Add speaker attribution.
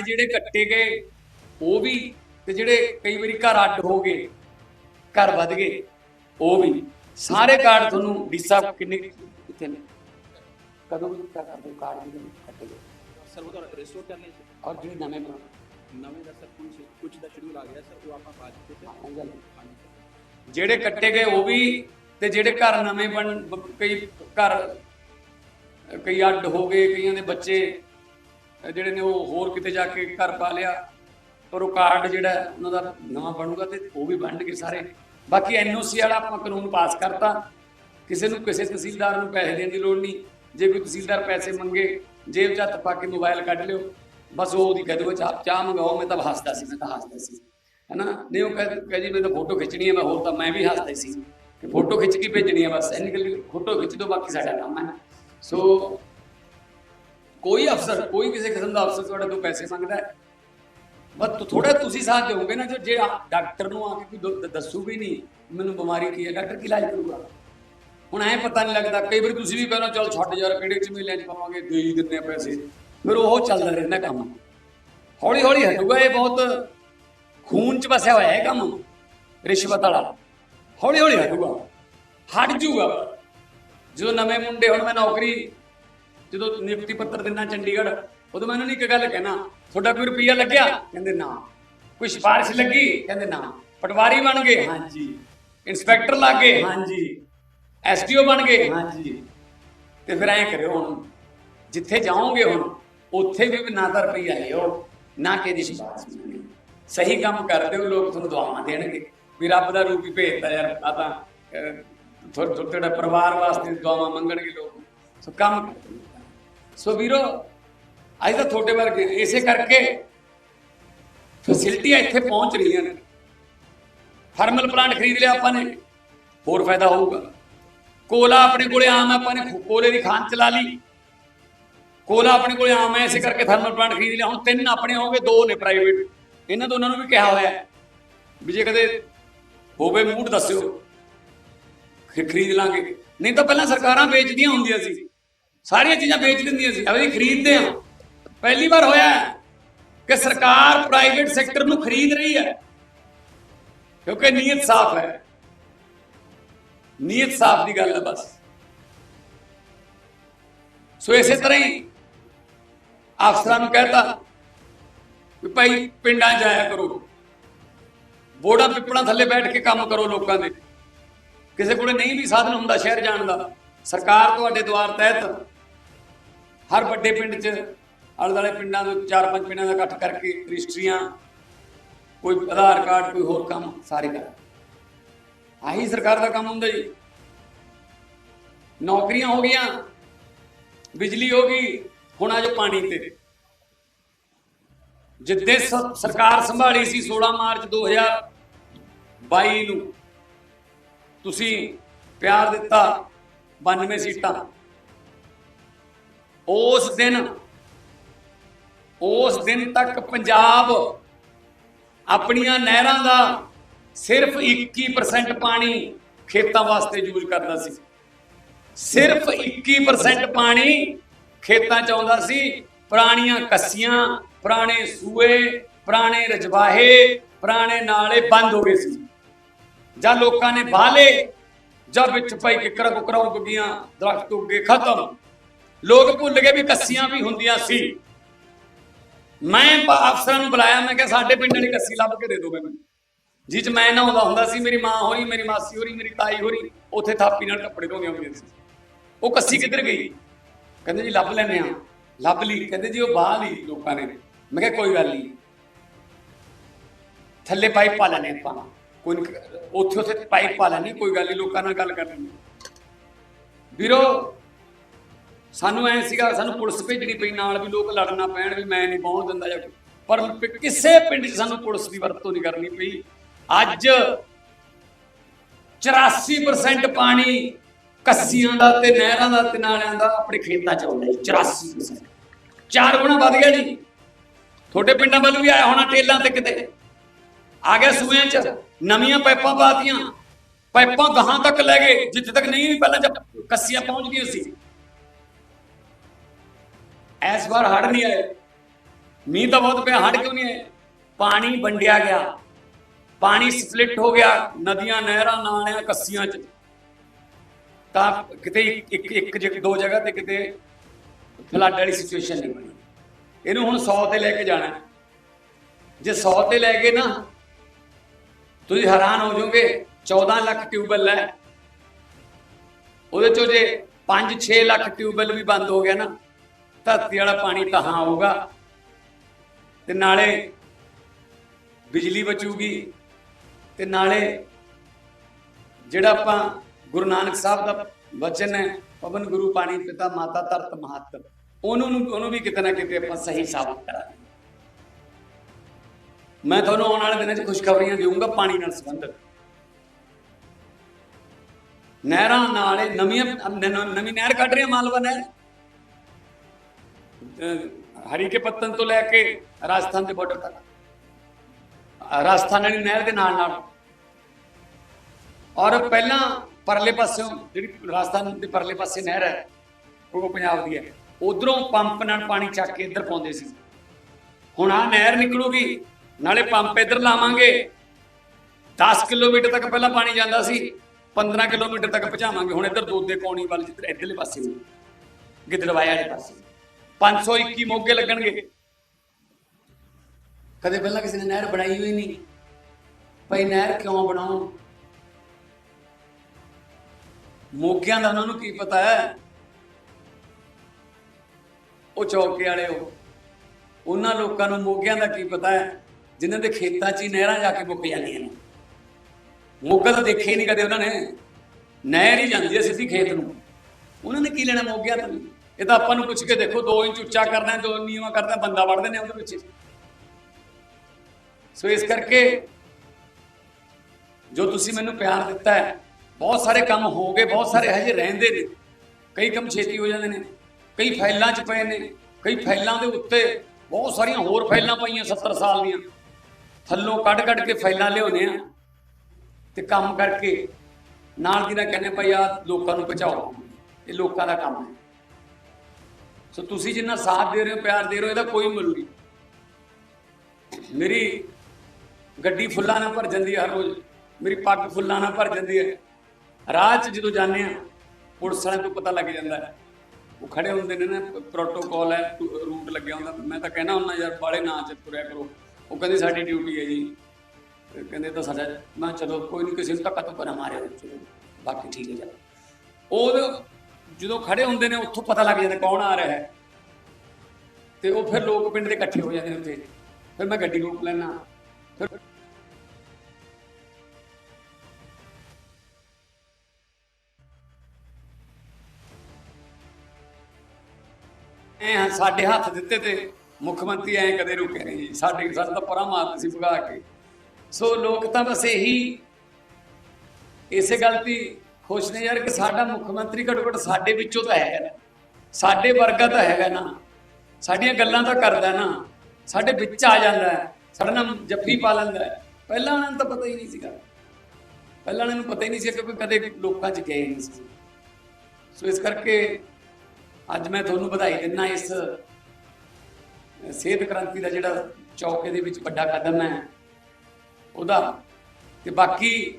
Speaker 1: Card ਜਿਹੜੇ ਕੱਟੇ ਗਏ ਉਹ ਵੀ ਤੇ ਜਿਹੜੇ ਕਈ ਵਾਰੀ ਘਰ ਅੱਡ ਹੋ ਗਏ ਘਰ ਵੱਧ ਗਏ ਉਹ ਵੀ। ਸਾਰੇ ਕਾਰਡ ਤੁਹਾਨੂੰ ਡੀ ਸਾਹਿਬ ਕਿੰਨੇ ਕਿੱਥੇ ਨੇ? ਕਦੋਂ ਵੀ ਕਿਆ ਕਰਦੇ ਹੋ ਕਾਰਡ ਜਿਹੜੇ ਕੱਟੇ ਗਏ।
Speaker 2: ਸਰ ਉਹ ਤਾਂ ਰਿਸਟੋਰ ਕਰਨੇ ਸੀ
Speaker 1: ਔਰ ਜਿਹੜੇ ਨਵੇਂ ਬਣਾਉਣੇ
Speaker 2: ਨਵੇਂ ਦਾ ਸਰ ਕੁਝ ਕੁਝ ਦਾ ਸ਼ਡਿਊਲ ਆ ਗਿਆ ਸਰ ਉਹ ਆਪਾਂ
Speaker 1: ਗੱਲ ਹੈ।
Speaker 2: ਹਾਂਜੀ
Speaker 1: ਜਿਹੜੇ ਕੱਟੇ ਗਏ ਉਹ ਵੀ ਤੇ ਜਿਹੜੇ ਘਰ ਨਵੇਂ ਬਣ ਕਈ ਘਰ ਕਈ ਅੱਡ ਹੋ ਗਏ ਕਈਆਂ ਦੇ ਬੱਚੇ ਜਿਹੜੇ ਨੇ ਉਹ ਹੋਰ ਕਿਤੇ ਜਾ ਕੇ ਘਰ ਪਾ ਲਿਆ। ਪਰ ਉਹ ਕਾਰਡ ਜਿਹੜਾ ਉਹਨਾਂ ਦਾ ਨਵਾਂ ਬਣੂਗਾ ਤੇ ਉਹ ਵੀ ਬਣਨਗੇ ਸਾਰੇ। ਬਾਕੀ ਐਨਓਸੀ ਵਾਲਾ ਆਪਾਂ ਕਾਨੂੰਨ ਪਾਸ ਕਰਤਾ। ਕਿਸੇ ਨੂੰ ਕਿਸੇ ਤਹਿਸੀਲਦਾਰ ਨੂੰ ਪੈਸੇ ਦੇਣ ਦੀ ਲੋੜ ਨਹੀਂ। ਜੇ ਕੋਈ ਤਹਿਸੀਲਦਾਰ ਪੈਸੇ ਮੰਗੇ, ਜੇਬ 'ਚ ਹੱਥ ਪਾ ਕੇ ਮੋਬਾਈਲ ਕੱਢ ਲਿਓ। ਬਸ ਉਹ ਉਹਦੀ ਕਹਿ ਦਿਓ ਚਾਹ ਚਾਹ ਮੰਗਾਓ, ਮੈਂ ਤਾਂ ਹੱਸਦਾ ਸੀ, ਮੈਂ ਤਾਂ ਹੱਸਦਾ ਸੀ। ਹੈਨਾ? ਨਹੀਂ, ਉਹ ਕਹਿ ਕਹਿ ਜੀ, ਮੈਂ ਤਾਂ ਫੋਟੋ ਖਿੱਚਣੀ ਹੈ ਮੈਂ ਹੋਰ ਤਾਂ ਮੈਂ ਵੀ ਹੱਸਦਾ ਸੀ। ਕਿ ਫੋਟੋ ਖਿੱਚ ਕੇ ਭੇਜਣੀ ਹੈ ਬਸ। ਐਨੀ ਗੱਲ ਫੋਟੋ ਖਿੱਚ ਦਿਓ ਬਾਕੀ ਸਾਡਾ ਕੰਮ ਹੈ ਸੋ ਕੋਈ ਅਫਸਰ ਕੋਈ ਕਿਸੇ ਕਿਸਮ ਦਾ ਅਫਸਰ ਤੁਹਾਡੇ ਤੋਂ ਪੈਸੇ ਮੰਗਦਾ ਹੈ? ਬਸ ਥੋੜਾ ਤੁਸੀਂ ਸਾਥ ਦਿਓਗੇ ਨਾ ਜੇ ਡਾਕਟਰ ਨੂੰ ਆ ਕੇ ਕੋਈ ਦ- ਦੱਸੂ ਵੀ ਨਹੀਂ ਮੈਨੂੰ ਬਿਮਾਰੀ ਕੀ ਹੈ ਡਾਕਟਰ ਕੀ ਇਲਾਜ ਕਰੂਗਾ? ਹੁਣ ਐ ਪਤਾ ਨਹੀਂ ਲੱਗਦਾ ਕਈ ਵਾਰ ਤੁਸੀਂ ਵੀ ਕਹਿੰਦੇ ਹੋ, ਚੱਲ ਛੱਡ ਯਾਰ ਕਿਹੜੇ ਚ ਮੇਲਿਆਂ ਚ ਪਾਵਾਂਗੇ ਦੇ ਹੀ ਦਿੰਦੇ ਆ ਪੈਸੇ। ਫਿਰ ਉਹ ਚੱਲਦਾ ਰਹਿੰਦਾ ਕੰਮ। ਹੌਲੀ ਹੌਲੀ ਹਟੂਗਾ ਇਹ ਬਹੁਤ ਖੂਨ ਚ ਵਸਿਆ ਹੋਇਆ ਹੈ ਕੰਮ ਰਿਸ਼ਵਤ ਵਾਲਾ। ਹੌਲੀ ਹੌਲੀ ਹਟੂਗਾ। ਹਟ ਜੂਗਾ। ਜਦੋਂ ਨਵੇਂ ਮੁੰਡੇ ਹੁਣ ਮੈਂ ਨੌਕਰੀ ਜਦੋਂ ਨਿਯੁਕਤੀ ਪੱਤਰ ਦਿੰਨਾ ਚੰਡੀਗੜ੍ਹ ਉਦੋਂ ਮੈਂ ਉਹਨਾਂ ਨੂੰ ਇੱਕ ਗੱਲ ਕਹਿਣਾ ਤੁਹਾਡਾ ਕੋਈ ਰੁਪਈਆ ਲੱਗਿਆ? ਕਹਿੰਦੇ ਨਾ। ਕੋਈ ਸਿਫਾਰਿਸ਼ ਲੱਗੀ? ਕਹਿੰਦੇ ਨਾ। ਪਟਵਾਰੀ ਬਣ ਗਏ? ਹਾਂਜੀ। ਇੰਸਪੈਕਟਰ ਲੱਗ ਗਏ? ਹਾਂਜੀ। ਐਸਡੀਓ ਬਣ ਗਏ? ਹਾਂਜੀ। ਤੇ ਫਿਰ ਐਂ ਕਰਿਓ ਹੁਣ ਜਿੱਥੇ ਜਾਓਗੇ ਹੁਣ ਉੱਥੇ ਵੀ ਨਾ ਤਾਂ ਰੁਪਈਆ ਲਿਓ ਨਾ ਕਿਹਦੀ ਸਿਫਾਰਿਸ਼ ਮੰਗਣੀ ਸਹੀ ਕੰਮ ਕਰਦੇ ਹੋ ਲੋਕ ਤੁਹਾਨੂੰ ਦੁਆਵਾਂ ਦੇਣਗੇ। ਵੀ ਰੱਬ ਦਾ ਰੂਪ ਹੀ ਭੇਜਦਾ ਯਾਰ ਆ ਤਾਂ ਥੋੜਾ ਪਰਿਵਾਰ ਵਾਸਤੇ ਦੁਆਵਾਂ ਮੰਗਣਗੇ ਲੋਕ। ਸੋ ਕੰਮ ਕਰਦੇ। ਸੋ ਵੀਰੋ, ਅੱਜ ਤਾਂ ਤੁਹਾਡੇ ਵਰਗੇ ਇਸੇ ਕਰਕੇ ਫੈਸਿਲਿਟੀਆਂ ਇੱਥੇ ਪਹੁੰਚ ਰਹੀਆਂ ਨੇ। ਥਰਮਲ ਪਲਾਂਟ ਖਰੀਦ ਲਿਆ ਆਪਾਂ ਨੇ, ਹੋਰ ਫਾਇਦਾ ਹੋਊਗਾ। ਕੋਲਾ ਆਪਣੇ ਕੋਲੇ ਆਮ ਹੈ ਆਪਾਂ ਨੇ ਕੋਲੇ ਦੀ ਖਾਨ ਚਲਾ ਲਈ। ਕੋਲਾ ਆਪਣੇ ਕੋਲੇ ਆਮ ਹੈ ਇਸੇ ਕਰਕੇ ਥਰਮਲ ਪਲਾਂਟ ਖਰੀਦ ਲਿਆ। ਹੁਣ ਤਿੰਨ ਆਪਣੇ ਹੋਗੇ ਦੋ ਨੇ ਪ੍ਰਾਈਵੇਟ ਇਹਨਾਂ ਦੋਨਾਂ ਨੂੰ ਵੀ ਕਿਹਾ ਹੋਇਆ ਵੀ ਜੇ ਕਦੇ ਹੋਵੇ ਮੂਡ ਦੱਸਿਓ ਖਰੀਦ ਲਾਂਗੇ। ਨਹੀਂ ਤਾਂ ਪਹਿਲਾਂ ਸਰਕਾਰਾਂ ਵੇਚਦੀਆਂ ਹੁੰਦੀਆਂ ਸੀ। ਸਾਰੀਆਂ ਚੀਜ਼ਾਂ ਵੇਚ ਦਿੰਦੀਆਂ ਸੀ। ਅਬੇ ਖਰੀਦਦੇ ਹਾਂ। ਪਹਿਲੀ ਵਾਰ ਹੋਇਆ ਕਿ ਸਰਕਾਰ ਪ੍ਰਾਈਵੇਟ ਸੈਕਟਰ ਨੂੰ ਖਰੀਦ ਰਹੀ ਹੈ। ਕਿਉਂਕਿ ਨੀਅਤ ਸਾਫ਼ ਹੈ। ਨੀਅਤ ਸਾਫ਼ ਦੀ ਗੱਲ ਹੈ ਬਸ। ਸੋ ਇਸੇ ਤਰ੍ਹਾਂ ਹੀ ਅਫਸਰਾਂ ਨੂੰ ਕਹਤਾ ਵੀ ਭਾਈ ਪਿੰਡਾਂ ਜਾਇਆ ਕਰੋ। ਬੋੜਾ ਪਿੱਪਲਾਂ ਥੱਲੇ ਬੈਠ ਕੇ ਕੰਮ ਕਰੋ ਲੋਕਾਂ ਦੇ। ਕਿਸੇ ਕੋਲੇ ਨਹੀਂ ਵੀ ਸਾਧਨ ਹੁੰਦਾ ਸ਼ਹਿਰ ਜਾਣ ਦਾ। ਸਰਕਾਰ ਤੁਹਾਡੇ ਦੁਆਰ ਤਹਿਤ ਹਰ ਵੱਡੇ ਪਿੰਡ 'ਚ, ਆਲੇ ਦੁਆਲੇ ਪਿੰਡਾਂ ਤੋਂ ਚਾਰ ਪੰਜ ਪਿੰਡਾਂ ਦਾ ਇਕੱਠ ਕਰਕੇ ਰਜਿਸਟਰੀਆਂ, ਕੋਈ ਆਧਾਰ ਕਾਰਡ, ਕੋਈ ਹੋਰ ਕੰਮ, ਸਾਰੇ ਕਰ। ਆਹੀ ਸਰਕਾਰ ਦਾ ਕੰਮ ਹੁੰਦਾ ਜੀ। ਨੌਕਰੀਆਂ ਹੋ ਗਈਆਂ, ਬਿਜਲੀ ਹੋ ਗਈ, ਹੁਣ ਆ ਜੋ ਪਾਣੀ ਤੇ। ਜਿੱਦੇ ਸਰਕਾਰ ਸੰਭਾਲੀ ਸੀ 16 ਮਾਰਚ 2022 ਨੂੰ, ਤੁਸੀਂ ਪਿਆਰ ਦਿੱਤਾ 92 ਸੀਟਾਂ। ਉਸ ਦਿਨ ਉਸ ਦਿਨ ਤੱਕ ਪੰਜਾਬ ਆਪਣੀਆਂ ਨਹਿਰਾਂ ਦਾ ਸਿਰਫ 21% ਪਾਣੀ ਖੇਤਾਂ ਵਾਸਤੇ ਯੂਜ਼ ਕਰਦਾ ਸੀ। ਸਿਰਫ 21% ਪਾਣੀ ਖੇਤਾਂ ਚ ਆਉਂਦਾ ਸੀ। ਪੁਰਾਣੀਆਂ ਕੱਸੀਆਂ, ਪੁਰਾਣੇ ਸੂਏ, ਪੁਰਾਣੇ ਰਜਵਾਹੇ, ਪੁਰਾਣੇ ਨਾਲੇ ਬੰਦ ਹੋ ਗਏ ਸੀ। ਜਾਂ ਲੋਕਾਂ ਨੇ ਬਾਲੇ ਜਾਂ ਵਿੱਚ ਭਾਈ ਕਿਕਰਾਂ ਕੁਕਰਾਂ ਉੱਗ ਗਈਆਂ, ਦਰਖਤ ਉੱਗੇ ਖਤਮ। ਲੋਕ ਭੁੱਲ ਗਏ ਵੀ ਕੱਸੀਆਂ ਵੀ ਹੁੰਦੀਆਂ ਸੀ। ਮੈਂ ਅਫਸਰਾਂ ਨੂੰ ਬੁਲਾਇਆ, ਮੈਂ ਕਿਹਾ ਸਾਡੇ ਪਿੰਡ ਵਾਲੀ ਕੱਸੀ ਲੱਭ ਕੇ ਦੇ ਦਿਓ ਮੈਨੂੰ। ਜਿਹ ਚ ਮੈਂ ਨਹਾਉਂਦਾ ਹੁੰਦਾ ਸੀ, ਮੇਰੀ ਮਾਂ ਹੋਰੀ, ਮੇਰੀ ਮਾਸੀ ਹੋਰੀ, ਮੇਰੀ ਤਾਈ ਹੋਰੀ, ਉੱਥੇ ਥਾਪੀ ਨਾਲ ਕੱਪੜੇ ਧੋਂਦੀਆਂ ਹੁੰਦੀਆਂ ਸੀ। ਉਹ ਕੱਸੀ ਕਿੱਧਰ ਗਈ? ਕਹਿੰਦੇ ਜੀ, ਲੱਭ ਲੈਨੇ ਆ ਲੱਭ ਲਈ। ਕਹਿੰਦੇ ਜੀ, ਉਹ ਬਾਹ ਲਈ ਲੋਕਾਂ ਨੇ। ਮੈਂ ਕਿਹਾ ਕੋਈ ਗੱਲ ਨਹੀਂ। ਥੱਲੇ ਪਾਈਪ ਪਾ ਲੈਣੇ ਆਪਾਂ। ਕੋਈ ਉੱਥੇ ਉੱਥੇ ਪਾਈਪ ਪਾ ਲੈਣੇ ਕੋਈ ਗੱਲ ਨਹੀਂ, ਲੋਕਾਂ ਨਾਲ ਗੱਲ ਕਰ ਲੈਣੀ ਵੀਰੋ ਸਾਨੂੰ ਐ ਸੀਗਾ, ਸਾਨੂੰ ਪੁਲਿਸ ਭੇਜਣੀ ਪਈ ਨਾਲ ਵੀ ਲੋਕ ਲੜਨਾ ਪੈਣ ਵੀ ਮੈਂ ਨਹੀਂ ਪਹੁੰਚ ਦਿੰਦਾ ਜਾਂ ਕੋਈ। ਪਰ ਕਿਸੇ ਪਿੰਡ 'ਚ ਸਾਨੂੰ ਪੁਲਿਸ ਦੀ ਵਰਤੋਂ ਨਹੀਂ ਕਰਨੀ ਪਈ। ਅੱਜ 84% ਪਾਣੀ ਕੱਸੀਆਂ ਦਾ ਤੇ ਨਹਿਰਾਂ ਦਾ ਤੇ ਨਾਲਿਆਂ ਦਾ ਆਪਣੇ ਖੇਤਾਂ 'ਚ ਆਉਂਦਾ ਜੀ 84% ਚਾਰ ਗੁਣਾ ਵੱਧ ਗਿਆ ਜੀ। ਤੁਹਾਡੇ ਪਿੰਡਾਂ ਵੱਲ ਵੀ ਆਇਆ ਹੋਣਾ ਟੇਲਾਂ ਤੇ ਕਿਤੇ। ਆ ਗਿਆ ਸੂਆਂ 'ਚ, ਨਵੀਆਂ ਪਾਈਪਾਂ ਪਾਤੀਆਂ। ਪਾਈਪਾਂ ਗਾਹਾਂ ਤੱਕ ਲੈ ਗਏ, ਜਿੱਥੇ ਤੱਕ ਨਹੀਂ ਪਹਿਲਾਂ ਜਦ ਕੱਸੀਆਂ ਪਹੁੰਚ ਗਈਆਂ ਸੀ। ਇਸ ਵਾਰ ਹੜ ਨਹੀਂ ਆਏ। ਮੀਂਹ ਤਾਂ ਬਹੁਤ ਪਿਆ ਹੜ ਕਿਉਂ ਨਹੀਂ ਆਏ? ਪਾਣੀ ਵੰਡਿਆ ਗਿਆ। ਪਾਣੀ ਸਪਲਿਟ ਹੋ ਗਿਆ, ਨਦੀਆਂ, ਨਹਿਰਾਂ, ਨਾਲਿਆਂ, ਕੱਸੀਆਂ ਚ। ਤਾਂ ਕਿਤੇ ਇੱਕ ਇੱਕ ਇੱਕ ਜਗ੍ਹਾ ਦੋ ਜਗ੍ਹਾ ਤੇ ਕਿਤੇ ਫਲੱਡ ਵਾਲੀ ਸਿਚੁਏਸ਼ਨ ਨਹੀਂ ਬਣੀ। ਇਹਨੂੰ ਹੁਣ 100 ਤੇ ਲੈ ਕੇ ਜਾਣਾ ਜੇ 100 ਤੇ ਲੈ ਗਏ ਨਾ, ਤੁਸੀਂ ਹੈਰਾਨ ਹੋ ਜਾਓਗੇ 14 ਲੱਖ ਟਿਊਬਵੈੱਲ ਹੈ। ਉਹਦੇ ਚੋਂ ਜੇ 5-6 ਲੱਖ ਟਿਊਬਵੈੱਲ ਵੀ ਬੰਦ ਹੋ ਗਿਆ ਨਾ ਧਰਤੀ ਵਾਲਾ ਪਾਣੀ ਤਹਾਂ ਆਊਗਾ ਤੇ ਨਾਲੇ ਬਿਜਲੀ ਬਚੂਗੀ ਤੇ ਨਾਲੇ ਜਿਹੜਾ ਆਪਾਂ ਗੁਰੂ ਨਾਨਕ ਸਾਹਿਬ ਦਾ ਵਚਨ ਹੈ, ਪਵਨ ਗੁਰੂ ਪਾਣੀ ਪਿਤਾ ਮਾਤਾ ਧਰਤ ਮਹੱਤ, ਉਹਨੂੰ ਨੂੰ- ਉਹਨੂੰ ਵੀ ਕਿਤੇ ਨਾ ਕਿਤੇ ਆਪਾਂ ਸਹੀ ਸਾਬਤ ਕਰਾਂਗੇ। ਮੈਂ ਤੁਹਾਨੂੰ ਆਉਣ ਵਾਲੇ ਦਿਨਾਂ 'ਚ ਖੁਸ਼ਖਬਰੀਆਂ ਦੇਵਾਂਗਾ ਪਾਣੀ ਨਾਲ ਸੰਬੰਧਿਤ। ਨਹਿਰਾਂ ਨਾਲੇ ਨਵੀਆਂ ਨਵੀਂ ਨਹਿਰ ਕੱਢ ਰਹੇ ਮਾਲਵਾ ਨਹਿਰ। ਅਹ, ਹਰੀਕੇ ਪੱਤਨ ਤੋਂ ਲੈ ਕੇ ਰਾਜਸਥਾਨ ਦੇ ਬਾਰਡਰ ਤੱਕ। ਰਾਜਸਥਾਨ ਵਾਲੀ ਨਹਿਰ ਦੇ ਨਾਲ ਨਾਲ। ਔਰ ਪਹਿਲਾਂ ਪਰਲੇ ਪਾਸਿਓਂ ਜਿਹੜੀ ਰਾਜਸਥਾਨ ਦੇ ਪਰਲੇ ਪਾਸੇ ਨਹਿਰ ਹੈ, ਉਹ ਪੰਜਾਬ ਦੀ ਹੈ। ਉਧਰੋਂ ਪੰਪ ਨਾਲ ਪਾਣੀ ਚੱਕ ਕੇ ਇੱਧਰ ਪਾਉਂਦੇ ਸੀ। ਹੁਣ ਆ ਨਹਿਰ ਨਿਕਲੂਗੀ, ਨਾਲੇ ਪੰਪ ਇੱਧਰ ਲਾਵਾਂਗੇ। 10 ਕਿਲੋਮੀਟਰ ਤੱਕ ਪਹਿਲਾਂ ਪਾਣੀ ਜਾਂਦਾ ਸੀ 15 ਕਿਲੋਮੀਟਰ ਤੱਕ ਪਹੁੰਚਾਵਾਂਗੇ। ਹੁਣ ਇੱਧਰ ਦੋਦੇ ਕੌਣੀ ਵੱਲ ਜਿੱਧਰ ਇੱਧਰਲੇ ਪਾਸੇ ਨੂੰ, ਗਿੱਦੜਵਾਇਆ ਵਾਲੇ ਪਾਸੇ। 521 ਮੋਗੇ ਲੱਗਣਗੇ। ਕਦੇ ਪਹਿਲਾਂ ਕਿਸੇ ਨੇ ਨਹਿਰ ਬਣਾਈ ਹੋਈ ਨਹੀਂ। ਭਾਈ ਨਹਿਰ ਕਿਉਂ ਬਣਾਉਣ? ਮੋਗਿਆਂ ਦਾ ਉਹਨਾਂ ਨੂੰ ਕੀ ਪਤਾ ਹੈ? ਉਹ ਚੌਕੇ ਵਾਲੇ ਉਹ। ਉਹਨਾਂ ਲੋਕਾਂ ਨੂੰ ਮੋਗਿਆਂ ਦਾ ਕੀ ਪਤਾ ਹੈ? ਜਿਨ੍ਹਾਂ ਦੇ ਖੇਤਾਂ 'ਚ ਹੀ ਨਹਿਰਾਂ ਜਾ ਕੇ ਮੁੱਕ ਜਾਂਦੀਆਂ ਨੇ। ਮੋਗਾ ਤਾਂ ਦੇਖਿਆ ਹੀ ਨਹੀਂ ਕਦੇ ਉਹਨਾਂ ਨੇ। ਨਹਿਰ ਹੀ ਜਾਂਦੀ ਹੈ ਸਿੱਧੀ ਖੇਤ ਨੂੰ। ਉਹਨਾਂ ਨੇ ਕੀ ਲੈਣਾ ਮੋਗਿਆਂ ਤੋਂ? ਇਹ ਤਾਂ ਆਪਾਂ ਨੂੰ ਪੁੱਛ ਕੇ ਦੇਖੋ 2 ਇੰਚ ਉੱਚਾ ਕਰਨਾ ਹੈ 2 ਕਰਨਾ ਬੰਦਾ ਵੜਦੇ ਨੇ ਉਹਦੇ ਵਿੱਚ। ਸੋ ਇਸ ਕਰਕੇ ਜੋ ਤੁਸੀਂ ਮੈਨੂੰ ਪਿਆਰ ਦਿੱਤਾ ਹੈ, ਬਹੁਤ ਸਾਰੇ ਕੰਮ ਹੋ ਗਏ, ਬਹੁਤ ਸਾਰੇ ਹਜੇ ਰਹਿੰਦੇ ਨੇ। ਕਈ ਕੰਮ ਛੇਤੀ ਹੋ ਜਾਂਦੇ ਨੇ, ਕਈ ਫਾਈਲਾਂ 'ਚ ਪਏ ਨੇ, ਕਈ ਫਾਈਲਾਂ ਦੇ ਉੱਤੇ ਬਹੁਤ ਸਾਰੀਆਂ ਹੋਰ ਫਾਈਲਾਂ ਪਈਆਂ 70 ਸਾਲ ਦੀਆਂ। ਥੱਲੋਂ ਕੱਢ ਕੱਢ ਕੇ ਫਾਈਲਾਂ ਲਿਆਉਂਦੇ ਆ ਤੇ ਕੰਮ ਕਰਕੇ ਨਾਲ ਦੀ ਨਾਲ ਕਹਿੰਦੇ ਭਾਈ ਆ ਲੋਕਾਂ ਨੂੰ ਬਚਾਓ। ਇਹ ਲੋਕਾਂ ਦਾ ਕੰਮ ਹੈ। ਸੋ ਤੁਸੀਂ ਜਿੰਨਾ ਸਾਥ ਦੇ ਰਹੇ ਹੋ, ਪਿਆਰ ਦੇ ਰਹੇ ਹੋ, ਇਹਦਾ ਕੋਈ ਮੁੱਲ ਨਹੀਂ। ਮੇਰੀ ਗੱਡੀ ਫੁੱਲਾਂ ਨਾਲ ਭਰ ਜਾਂਦੀ ਹੈ ਹਰ ਰੋਜ਼। ਮੇਰੀ ਪੱਗ ਫੁੱਲਾਂ ਨਾਲ ਭਰ ਜਾਂਦੀ ਹੈ। ਰਾਹ 'ਚ ਜਦੋਂ ਜਾਂਦੇ ਆ ਪੁਲਿਸ ਵਾਲਿਆਂ ਤੋਂ ਪਤਾ ਲੱਗ ਜਾਂਦਾ ਹੈ। ਉਹ ਖੜੇ ਹੁੰਦੇ ਨੇ ਨਾ ਪ੍ਰੋਟੋਕਾਲ ਹੈ ਰੂਟ ਲੱਗਿਆ ਹੁੰਦਾ। ਮੈਂ ਤਾਂ ਕਹਿਣਾ ਹੁੰਦਾ, ਯਾਰ ਬਾਲੇ ਨਾਂ ਚ ਤੁਰਿਆ ਕਰੋ। ਉਹ ਕਹਿੰਦੇ, ਸਾਡੀ ਡਿਊਟੀ ਹੈ ਜੀ। ਕਹਿੰਦੇ, ਤਾਂ ਸਾਡਾ ਮੈਂ ਕਿਹਾ, ਚਲੋ, ਕੋਈ ਨਹੀਂ ਕਿਸੇ ਨੂੰ ਧੱਕਾ ਤੋਂ ਨਾ ਮਾਰਿਆ ਬਾਕੀ ਠੀਕ ਹੈ ਜੀ। ਉਹ ਜਦੋਂ ਖੜੇ ਹੁੰਦੇ ਨੇ, ਉੱਥੋਂ ਪਤਾ ਲੱਗ ਜਾਂਦਾ ਕੌਣ ਆ ਰਿਹਾ ਹੈ। ਤੇ ਉਹ ਫਿਰ ਲੋਕ ਪਿੰਡ ਦੇ ਇਕੱਠੇ ਹੋ ਜਾਂਦੇ ਨੇ। ਉੱਥੇ ਫਿਰ ਮੈਂ ਗੱਡੀ ਰੋਕ ਲੈਣਾ ਫਿਰ ਐ ਸਾਡੇ ਹੱਥ ਦਿੱਤੇ ਤੇ ਮੁੱਖ ਮੰਤਰੀ ਐ ਕਦੇ ਰੁਕੇ ਨਹੀਂ। ਜੀ ਸਾਡੇ ਸਾਡਾ ਤਾਂ ਪਰਾਂ ਮਾਰਦੇ ਸੀ ਭਗਾ ਕੇ। ਸੋ ਲੋਕ ਤਾਂ ਬਸ ਇਹੀ, ਇਸੇ ਗੱਲ ਦੀ ਖੁਸ਼ ਨੇ ਯਾਰ ਕਿ ਸਾਡਾ ਮੁੱਖ ਮੰਤਰੀ ਘੱਟੋ ਘੱਟ ਸਾਡੇ ਵਿੱਚੋਂ ਤਾਂ ਹੈਗਾ ਨਾ। ਸਾਡੇ ਵਰਗਾ ਤਾਂ ਹੈਗਾ ਨਾ। ਸਾਡੀਆਂ ਗੱਲਾਂ ਤਾਂ ਕਰਦਾ ਨਾ। ਸਾਡੇ ਵਿੱਚ ਆ ਜਾਂਦਾ ਹੈ। ਸਾਡੇ ਨਾਲ ਜੱਫੀ ਪਾ ਲੈਂਦਾ ਹੈ। ਪਹਿਲਾਂ ਉਹਨਾਂ ਨੂੰ ਤਾਂ ਪਤਾ ਹੀ ਨਹੀਂ ਸੀਗਾ। ਪਹਿਲਾਂ ਉਹਨਾਂ ਨੂੰ ਪਤਾ ਹੀ ਨਹੀਂ ਸੀ ਕਿਉਂਕਿ ਕਦੇ ਲੋਕਾਂ 'ਚ ਗਏ ਨਹੀਂ ਸੀ। ਸੋ ਇਸ ਕਰਕੇ ਅੱਜ ਮੈਂ ਤੁਹਾਨੂੰ ਵਧਾਈ ਦਿੰਦਾ ਇਸ ਸਿਹਤ ਕ੍ਰਾਂਤੀ ਦਾ ਜਿਹੜਾ ਚੌਕੇ ਦੇ ਵਿੱਚ ਵੱਡਾ ਕਦਮ ਹੈ। ਉਹਦਾ ਤੇ ਬਾਕੀ